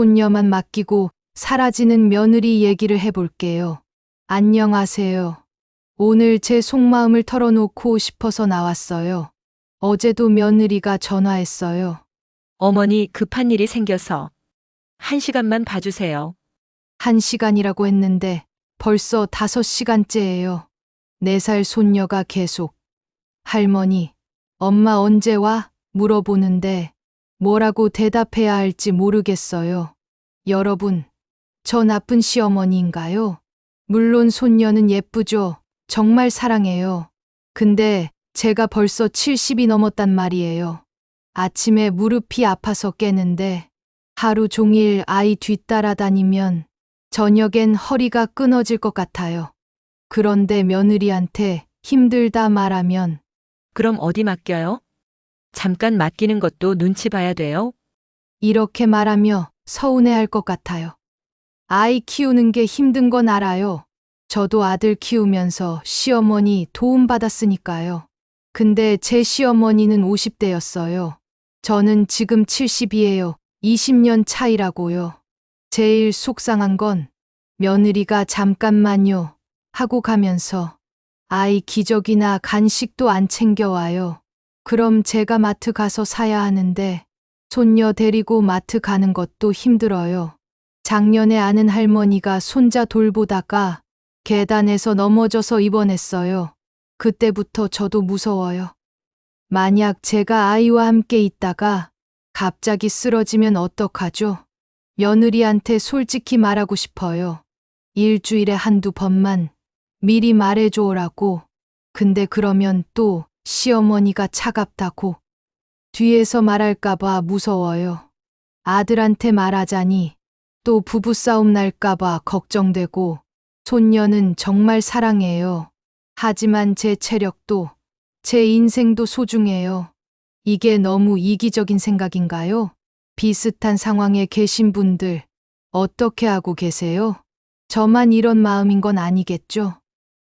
손녀만 맡기고 사라지는 며느리 얘기를 해볼게요. 안녕하세요. 오늘 제 속마음을 털어놓고 싶어서 나왔어요. 어제도 며느리가 전화했어요. 어머니 급한 일이 생겨서 한 시간만 봐주세요. 한 시간이라고 했는데 벌써 다섯 시간째예요. 네 살 손녀가 계속 할머니, 엄마 언제 와? 물어보는데 뭐라고 대답해야 할지 모르겠어요. 여러분, 저 나쁜 시어머니인가요? 물론 손녀는 예쁘죠. 정말 사랑해요. 근데 제가 벌써 70이 넘었단 말이에요. 아침에 무릎이 아파서 깨는데 하루 종일 아이 뒤따라 다니면 저녁엔 허리가 끊어질 것 같아요. 그런데 며느리한테 힘들다 말하면 그럼 어디 맡겨요? 잠깐 맡기는 것도 눈치 봐야 돼요. 이렇게 말하며 서운해 할 것 같아요. 아이 키우는 게 힘든 건 알아요. 저도 아들 키우면서 시어머니 도움받았으니까요. 근데 제 시어머니는 50대였어요. 저는 지금 70이에요. 20년 차이라고요. 제일 속상한 건 며느리가 잠깐만요 하고 가면서 아이 기저귀나 간식도 안 챙겨와요. 그럼 제가 마트 가서 사야 하는데 손녀 데리고 마트 가는 것도 힘들어요. 작년에 아는 할머니가 손자 돌보다가 계단에서 넘어져서 입원했어요. 그때부터 저도 무서워요. 만약 제가 아이와 함께 있다가 갑자기 쓰러지면 어떡하죠? 며느리한테 솔직히 말하고 싶어요. 일주일에 한두 번만 미리 말해줘라고. 근데 그러면 또 시어머니가 차갑다고. 뒤에서 말할까봐 무서워요. 아들한테 말하자니 또 부부싸움 날까봐 걱정되고 손녀는 정말 사랑해요. 하지만 제 체력도 제 인생도 소중해요. 이게 너무 이기적인 생각인가요? 비슷한 상황에 계신 분들 어떻게 하고 계세요? 저만 이런 마음인 건 아니겠죠?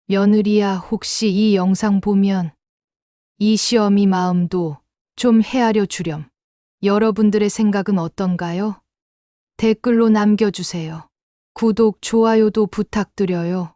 며느리야 혹시 이 영상 보면 이 시어미 마음도 좀 헤아려 주렴. 여러분들의 생각은 어떤가요? 댓글로 남겨주세요. 구독, 좋아요도 부탁드려요.